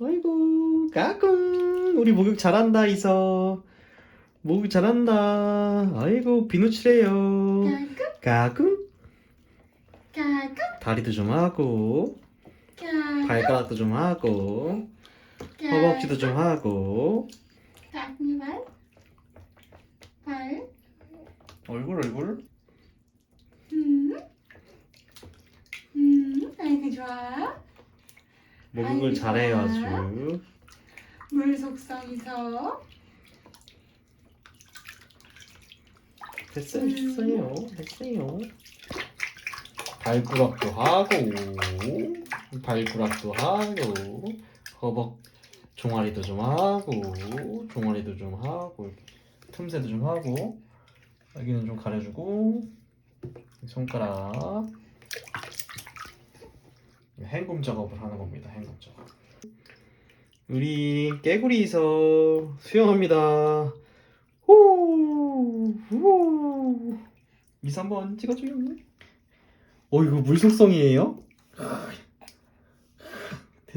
아이고 까꿍 우리 목욕 잘한다 이서 목욕 잘한다 아이고 비누칠해요 까꿍 까꿍 까꿍 다리도 좀 하고 까꿍 발가락도 좀 하고 허벅지도 좀 하고 까꿍이 발. 발. 얼굴 얼굴 음. 음. 아이고 좋아. 목욕을 잘해요. 아주 물 속성이서. 됐어요 음. 됐어요 됐어요 발구락도 하고 발구락도 하고 허벅 종아리도 좀 하고 종아리도 좀 하고 틈새도 좀 하고 여기는 좀 가려주고 손가락 헹굼 작업을 하는 겁니다 헹굼 작업 우리 깨구리에서 수영합니다 후, 후. 미소 한번 찍어줘요. 어 이거 물 속성이에요?